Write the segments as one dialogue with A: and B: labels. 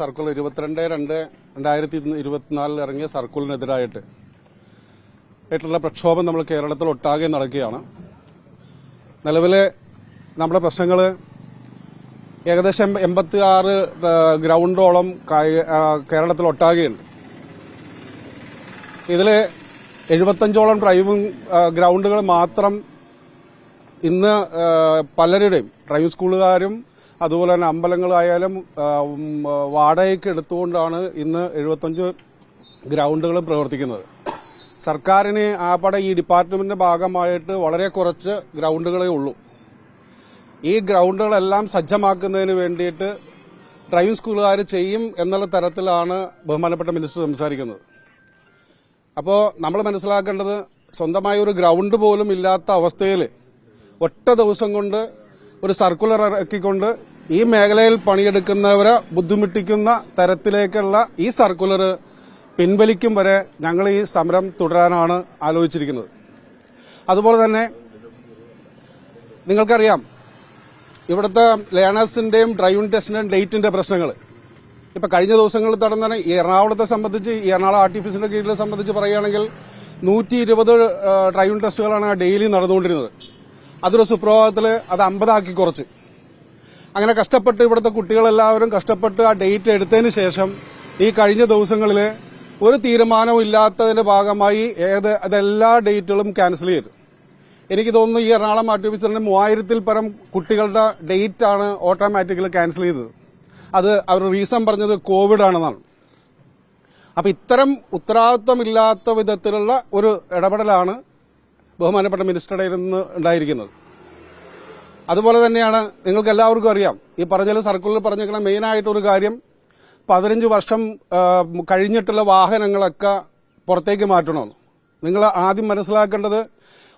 A: Circle ഇരുപത്തിരണ്ട് രണ്ട് രണ്ടായിരത്തി ഇരുപത്തിനാലിൽ ഇറങ്ങിയ സർക്കുലറിനെതിരായിട്ട് ആയിട്ടുള്ള പ്രക്ഷോഭം നമ്മൾ കേരളത്തിൽ ഒട്ടാകെ നടക്കുകയാണ്. നിലവിലെ നമ്മുടെ പ്രശ്നങ്ങൾ ഏകദേശം എൺപത്തി ആറ് ഗ്രൗണ്ടോളം കേരളത്തിൽ ഒട്ടാകെയുണ്ട്. ഇതിൽ എഴുപത്തഞ്ചോളം ഡ്രൈവിംഗ് ഗ്രൗണ്ടുകൾ മാത്രം ഇന്ന് പലരുടെയും ഡ്രൈവിംഗ് സ്കൂളുകാരും അതുപോലെ തന്നെ അമ്പലങ്ങളായാലും വാടകയ്ക്ക് എടുത്തുകൊണ്ടാണ് ഇന്ന് എഴുപത്തഞ്ച് ഗ്രൗണ്ടുകളും പ്രവർത്തിക്കുന്നത്. സർക്കാരിന് ആപ്പടെ ഈ ഡിപ്പാർട്ട്മെന്റിന്റെ ഭാഗമായിട്ട് വളരെ കുറച്ച് ഗ്രൗണ്ടുകളേ ഉള്ളൂ. ഈ ഗ്രൗണ്ടുകളെല്ലാം സജ്ജമാക്കുന്നതിന് വേണ്ടിയിട്ട് ഡ്രൈവിംഗ് സ്കൂളുകാർ ചെയ്യും എന്നുള്ള തരത്തിലാണ് ബഹുമാനപ്പെട്ട മിനിസ്റ്റർ സംസാരിക്കുന്നത്. അപ്പോൾ നമ്മൾ മനസ്സിലാക്കേണ്ടത് സ്വന്തമായ ഒരു ഗ്രൗണ്ട് പോലും ഇല്ലാത്ത അവസ്ഥയിൽ ഒറ്റ ദിവസം കൊണ്ട് ഒരു സർക്കുലർ ഇറക്കിക്കൊണ്ട് ഈ മേഖലയിൽ പണിയെടുക്കുന്നവരെ ബുദ്ധിമുട്ടിക്കുന്ന തരത്തിലേക്കുള്ള ഈ സർക്കുലർ പിൻവലിക്കും വരെ ഞങ്ങൾ ഈ സമരം തുടരാനാണ് ആലോചിച്ചിരിക്കുന്നത്. അതുപോലെ തന്നെ നിങ്ങൾക്കറിയാം ഇവിടുത്തെ ലേണേഴ്സിന്റെയും ഡ്രൈവിംഗ് ടെസ്റ്റിന്റെയും ഡേറ്റിന്റെ പ്രശ്നങ്ങൾ. ഇപ്പൊ കഴിഞ്ഞ ദിവസങ്ങളിൽ നടന്ന എറണാകുളത്തെ സംബന്ധിച്ച് എറണാകുളം ആർട്ടിഫിസിന്റെ കീഴിലെ സംബന്ധിച്ച് പറയുകയാണെങ്കിൽ നൂറ്റി ഇരുപത് ഡ്രൈവിംഗ് ടെസ്റ്റുകളാണ് ഡെയിലി നടന്നുകൊണ്ടിരുന്നത്. അതൊരു സുപ്രഭാതത്തിൽ അത് അമ്പതാക്കി കുറച്ച്. അങ്ങനെ കഷ്ടപ്പെട്ട് ഇവിടുത്തെ കുട്ടികളെല്ലാവരും കഷ്ടപ്പെട്ട് ആ ഡേറ്റ് എടുത്തതിന് ശേഷം ഈ കഴിഞ്ഞ ദിവസങ്ങളിൽ ഒരു തീരുമാനവും ഇല്ലാത്തതിന്റെ ഭാഗമായി ഏത് അതെല്ലാ ഡേറ്റുകളും ക്യാൻസൽ ചെയ്തു. എനിക്ക് തോന്നുന്നു ഈ എറണാകുളം ആർട്ടിഫിസിന്റെ മൂവായിരത്തിൽ പരം കുട്ടികളുടെ ഡേറ്റ് ആണ് ഓട്ടോമാറ്റിക്കലി ക്യാൻസൽ ചെയ്തത്. അത് അവർ റീസൺ പറഞ്ഞത് കോവിഡ് ആണെന്നാണ് അപ്പൊ ഇത്തരം ഉത്തരവാദിത്വമില്ലാത്ത വിധത്തിലുള്ള ഒരു ഇടപെടലാണ് ബഹുമാനപ്പെട്ട മിനിസ്റ്ററുടെ നിന്ന് ഉണ്ടായിരിക്കുന്നത്. അതുപോലെ തന്നെയാണ് നിങ്ങൾക്ക് എല്ലാവർക്കും അറിയാം. ഈ പറഞ്ഞതിൽ സർക്കിളിൽ പറഞ്ഞേക്കുന്ന മെയിനായിട്ടൊരു കാര്യം പതിനഞ്ച് വർഷം കഴിഞ്ഞിട്ടുള്ള വാഹനങ്ങളൊക്കെ പുറത്തേക്ക് മാറ്റണമെന്ന് നിങ്ങൾ ആദ്യം മനസ്സിലാക്കേണ്ടത്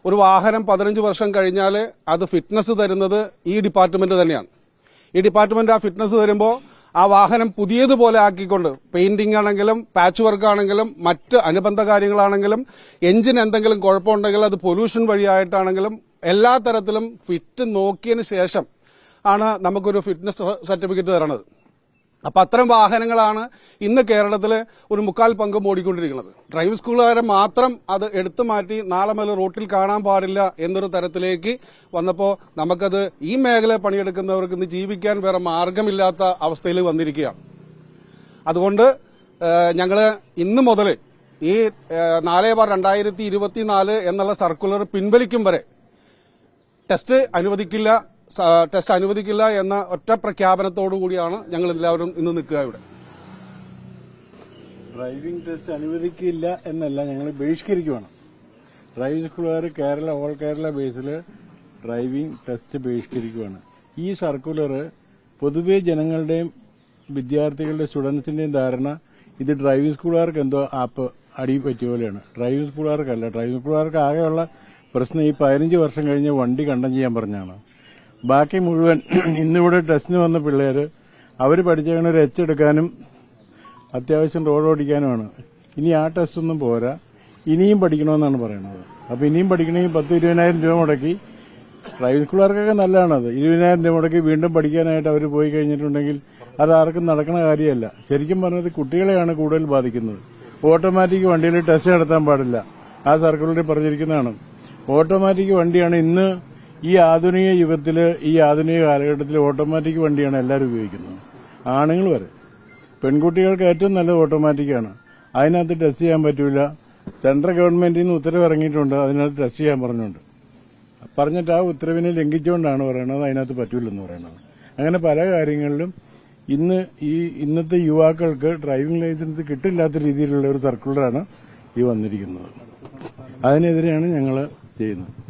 A: ഒരു വാഹനം പതിനഞ്ച് വർഷം കഴിഞ്ഞാൽ അത് ഫിറ്റ്നസ് തരുന്നത് ഈ ഡിപ്പാർട്ട്മെന്റ് തന്നെയാണ്. ഈ ഡിപ്പാർട്ട്മെന്റ് ആ ഫിറ്റ്നസ് തരുമ്പോൾ ആ വാഹനം പുതിയതുപോലെ ആക്കിക്കൊണ്ട് പെയിന്റിംഗ് ആണെങ്കിലും പാച്ച് വർക്ക് ആണെങ്കിലും മറ്റ് അനുബന്ധ കാര്യങ്ങളാണെങ്കിലും എഞ്ചിൻ എന്തെങ്കിലും കുഴപ്പമുണ്ടെങ്കിൽ അത് പൊല്യൂഷൻ വഴിയായിട്ടാണെങ്കിലും എല്ലാ തരത്തിലും ഫിറ്റ് നോക്കിയതിന് ശേഷം ആണ് നമുക്കൊരു ഫിറ്റ്നസ് സർട്ടിഫിക്കറ്റ് തരണത്. അപ്പൊ അത്തരം വാഹനങ്ങളാണ് ഇന്ന് കേരളത്തിൽ ഒരു മുക്കാൽ പങ്കും ഓടിക്കൊണ്ടിരിക്കുന്നത് ഡ്രൈവിംഗ് സ്കൂളുകാരെ മാത്രം അത് എടുത്തു മാറ്റി നാളെ മുതൽ റോട്ടിൽ കാണാൻ പാടില്ല എന്നൊരു തരത്തിലേക്ക് വന്നപ്പോൾ നമുക്കത് ഈ മേഖല പണിയെടുക്കുന്നവർക്ക് ഇന്ന് ജീവിക്കാൻ വേറെ മാർഗമില്ലാത്ത അവസ്ഥയിൽ വന്നിരിക്കുകയാണ്. അതുകൊണ്ട് ഞങ്ങൾ ഇന്ന് മുതൽ ഈ നാലേ ബാർ രണ്ടായിരത്തി ഇരുപത്തിനാല് എന്നുള്ള സർക്കുലർ പിൻവലിക്കും വരെ ടെസ്റ്റ് അനുവദിക്കില്ല ടെസ്റ്റ് അനുവദിക്കില്ല എന്ന ഒറ്റ പ്രഖ്യാപനത്തോടു കൂടിയാണ് ഞങ്ങൾ എല്ലാവരും ഇന്ന് നിൽക്കുക ഇവിടെ.
B: ഡ്രൈവിംഗ് ടെസ്റ്റ് അനുവദിക്കില്ല എന്നല്ല ഞങ്ങൾ ബഹിഷ്കരിക്കുവാണ്. ഡ്രൈവിംഗ് സ്കൂളുകാർ കേരള ഓൾ കേരള ബേസിൽ ഡ്രൈവിംഗ് ടെസ്റ്റ് ബഹിഷ്കരിക്കുവാണ്. ഈ സർക്കുലർ പൊതുവെ ജനങ്ങളുടെയും വിദ്യാർത്ഥികളുടെ സ്റ്റുഡൻസിന്റെയും ധാരണ ഇത് ഡ്രൈവിംഗ് സ്കൂളുകാർക്ക് എന്തോ ആപ്പ് അടി പറ്റിയ പോലെയാണ്. ഡ്രൈവിംഗ് സ്കൂളുകാർക്കല്ല ഡ്രൈവിംഗ് സ്കൂളുകാർക്ക് ആകെയുള്ള പ്രശ്നം ഈ പതിനഞ്ച് വർഷം കഴിഞ്ഞ് വണ്ടി കണ്ടം ചെയ്യാൻ പറഞ്ഞാണ്. ബാക്കി മുഴുവൻ ഇന്നിവിടെ ടെസ്റ്റിന് വന്ന പിള്ളേർ അവർ പഠിച്ചങ്ങനെ ഒരു എച്ച് എടുക്കാനും അത്യാവശ്യം റോഡ് ഓടിക്കാനുമാണ്. ഇനി ആ ടെസ്റ്റ് ഒന്നും പോരാ. ഇനിയും പഠിക്കണമെന്നാണ് പറയുന്നത് അപ്പോൾ ഇനിയും പഠിക്കണമെങ്കിൽ പത്ത് ഇരുപതിനായിരം രൂപ മുടക്കി. പ്രൈവറ്റ് സ്കൂളുകാർക്കൊക്കെ നല്ലതാണത്. ഇരുപതിനായിരം രൂപ മുടക്കി വീണ്ടും പഠിക്കാനായിട്ട് അവർ പോയി കഴിഞ്ഞിട്ടുണ്ടെങ്കിൽ അത് ആർക്കും നടക്കുന്ന കാര്യമല്ല. ശരിക്കും പറഞ്ഞത് കുട്ടികളെയാണ് കൂടുതൽ ബാധിക്കുന്നത്. ഓട്ടോമാറ്റിക് വണ്ടിയിൽ ടെസ്റ്റ് നടത്താൻ പാടില്ല. ആ സർക്കുലറിൽ പറഞ്ഞിരിക്കുന്നതാണ്. ഓട്ടോമാറ്റിക് വണ്ടിയാണ് ഇന്ന് ഈ ആധുനിക യുഗത്തിൽ ഈ ആധുനിക കാലഘട്ടത്തിൽ ഓട്ടോമാറ്റിക് വണ്ടിയാണ് എല്ലാവരും ഉപയോഗിക്കുന്നത്. ആണുങ്ങൾ വരെ. പെൺകുട്ടികൾക്ക് ഏറ്റവും നല്ലത് ഓട്ടോമാറ്റിക്കാണ് അതിനകത്ത് ടെസ്റ്റ് ചെയ്യാൻ പറ്റൂല. സെൻട്രൽ ഗവൺമെന്റിൽ നിന്ന് ഉത്തരവ് ഇറങ്ങിയിട്ടുണ്ട്. അതിനകത്ത് ടെസ്റ്റ് ചെയ്യാൻ പറഞ്ഞുണ്ട്. പറഞ്ഞിട്ട് ആ ഉത്തരവിനെ ലംഘിച്ചുകൊണ്ടാണ് പറയുന്നത് അതിനകത്ത് പറ്റൂലെന്ന് പറയുന്നത് അങ്ങനെ പല കാര്യങ്ങളിലും ഇന്ന് ഈ ഇന്നത്തെ യുവാക്കൾക്ക് ഡ്രൈവിംഗ് ലൈസൻസ് കിട്ടില്ലാത്ത രീതിയിലുള്ള ഒരു സർക്കുലറാണ് ഈ വന്നിരിക്കുന്നത്. അതിനെതിരെയാണ് ഞങ്ങൾ ചെയ്യുന്നത്.